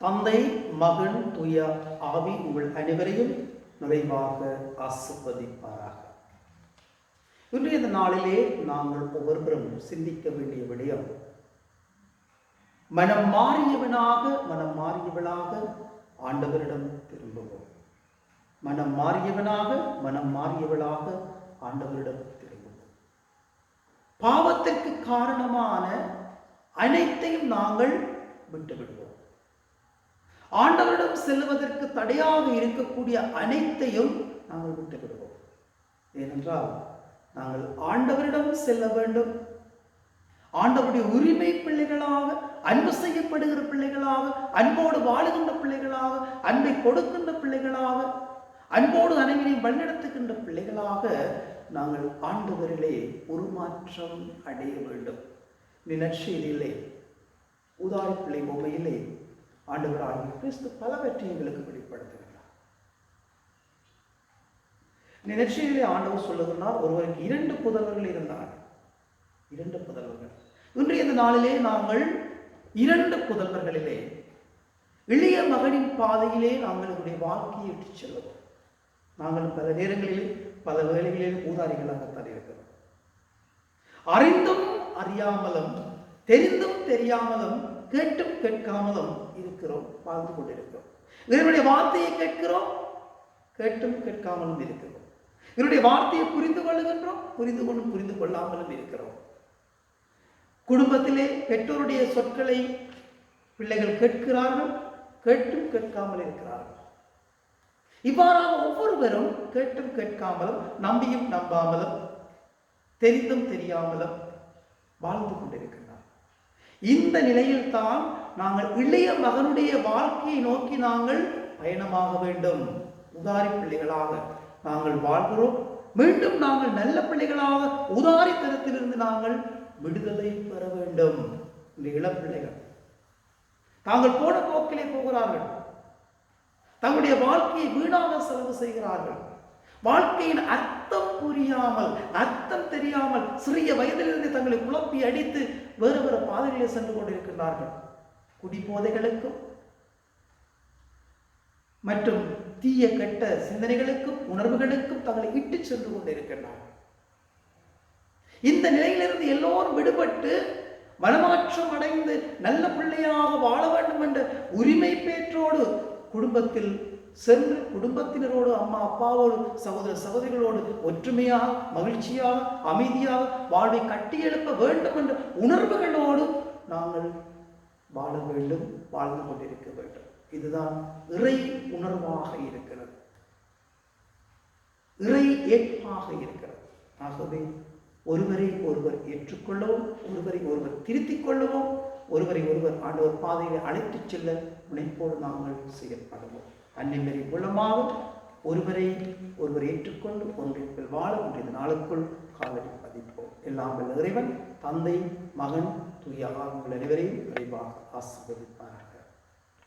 தந்தை மகன் தூய ஆவி உங்கள் அனைவரையும் நிறைவாக ஆசிர்வதிப்பாராக. இன்றைய இந்த நாளிலே நாங்கள் ஒவ்வொருவரும் சிந்திக்க வேண்டிய விடயம் மனம் மாறியவனாக மனம் மாறியவளாக ஆண்டவரிடம் திரும்புவோம். மனம் மாறியவனாக மனம் மாறியவளாக ஆண்டவரிடம் திரும்புவோம். பாவத்திற்கு காரணமான அனைத்தையும் நாங்கள் விட்டுவிடுவோம். ஆண்டவரிடம் செல்வதற்கு தடையாக இருக்கக்கூடிய அனைத்தையும் நாங்கள் விட்டுவிடுவோம். ஏனென்றால் நாங்கள் ஆண்டவரிடம் செல்ல வேண்டும். ஆண்டவருடைய உரிமை பிள்ளைகளாக அன்பு செய்யப்படுகிற பிள்ளைகளாக அன்போடு வாழுகின்ற பிள்ளைகளாக அன்பை கொடுக்கின்ற பிள்ளைகளாக அன்போடு அனைவரை வழிநடத்துகின்ற பிள்ளைகளாக நாங்கள் ஆண்டவரிலே உருமாற்றம் அடைய வேண்டும். நிலட்சியிலே உதாரி பிள்ளை பொம்மையிலே ஆண்டவர் ஆகிய கிறிஸ்து பலவற்றை எங்களுக்கு வெளிப்படுத்துகிறார். நிகழ்ச்சியிலே ஆண்டவர் சொல்லுகிறார் ஒருவருக்கு இரண்டு புதல்வர்கள் இருந்தார். இரண்டு புதல்வர்கள். இன்றைய இந்த நாளிலே நாங்கள் இரண்டு புதல்வர்களிலே இளைய மகனின் பாதையிலே நாங்கள் உடைய வாழ்க்கையை இட்டுச் செல்வோம். நாங்கள் பல நேரங்களில் பல வேலைகளில் ஊதாரிகளாகத்தான் இருக்கிறோம் அறிந்தும் அறியாமலும் தெரிந்தும் தெரியாமலும் கேட்டும் கேட்காமலும் இருக்கிறோம் வாழ்ந்து கொண்டிருக்கிறோம். இவருடைய வார்த்தையை கேட்கிறோம் கேட்டும் கேட்காமலும் இருக்கிறோம். இவருடைய வார்த்தையை புரிந்து கொள்ளுகின்றோம் புரிந்து கொண்டும் புரிந்து கொள்ளாமலும் இருக்கிறோம். குடும்பத்திலே பெற்றோருடைய சொற்களை பிள்ளைகள் கேட்கிறார்கள் கேட்டும் கேட்காமல் இருக்கிறார்கள். இவ்வாறாக ஒவ்வொருவரும் கேட்டும் கேட்காமலும் நம்பியும் நம்பாமலும் தெரிந்தும் தெரியாமலும் வாழ்ந்து கொண்டிருக்கிறார் இந்த நிலையில்தான் நாங்கள் இளைய மகனுடைய வாழ்க்கையை நோக்கி நாங்கள் பயணமாக வேண்டும். உதாரி பிள்ளைகளாக நாங்கள் வாழ்கிறோம். மீண்டும் நாங்கள் நல்ல பிள்ளைகளாக உதாரி தரத்திலிருந்து நாங்கள் விடுதலை பெற வேண்டும். இந்த இளப்பிள்ளைகள் தாங்கள் போன போக்கிலே போகிறார்கள். தங்களுடைய வாழ்க்கையை வீணாக செலவு செய்கிறார்கள். வாழ்க்கையின் அர்த்தம் புரியாமல் அர்த்தம் தெரியாமல் சிறிய வயதிலிருந்து தங்களை குழப்பி அடித்து வேறு வேறு பாதைகளில் சென்று கொண்டிருக்கிறார்கள் குடிபோதைகளுக்கும் மற்றும் தீய கெட்ட சிந்தனைகளுக்கும் உணர்வுகளுக்கும் தங்களை இட்டு சென்று கொண்டிருக்கின்றார்கள். இந்த நிலையிலிருந்து எல்லோரும் விடுபட்டு மனமாற்றம் அடைந்து நல்ல பிள்ளையாக வாழ வேண்டும் என்ற உரிமை பேற்றோடு குடும்பத்தில் சென்று குடும்பத்தினரோடு அம்மா அப்பாவோடு சகோதர சகோதரிகளோடு ஒற்றுமையாக மகிழ்ச்சியாக அமைதியாக வாழ்வை கட்டியெழுப்ப வேண்டும் என்ற உணர்வுகளோடு நாங்கள் வாழ வேண்டும் வாழ்ந்து கொண்டிருக்க வேண்டும். இதுதான் இறை உணர்வாக இருக்கிறது. இறை ஏற்பாக இருக்கிறது. ஆகவே ஒருவரை ஒருவர் ஏற்றுக்கொள்ளவும் ஒருவரை ஒருவர் திருத்திக் கொள்ளவும் ஒருவரை ஒருவர் ஆண்டவர் பாதையை அழைத்துச் செல்ல முனைப்போடு நாங்கள் செயல்படுவோம் அன்னைமரி மூலமாக ஒருவரை ஒருவர் ஏற்றுக்கொண்டு ஒன்றிற்குள் வாழ ஒன்றிய நாளுக்குள் காலடி பதிப்போம். எல்லாம் வல்ல இறைவன் தந்தை மகன் தூய ஆகுங்கள் அனைவரையும் விரைவாக ஆசிர்வதிப்பார்கள்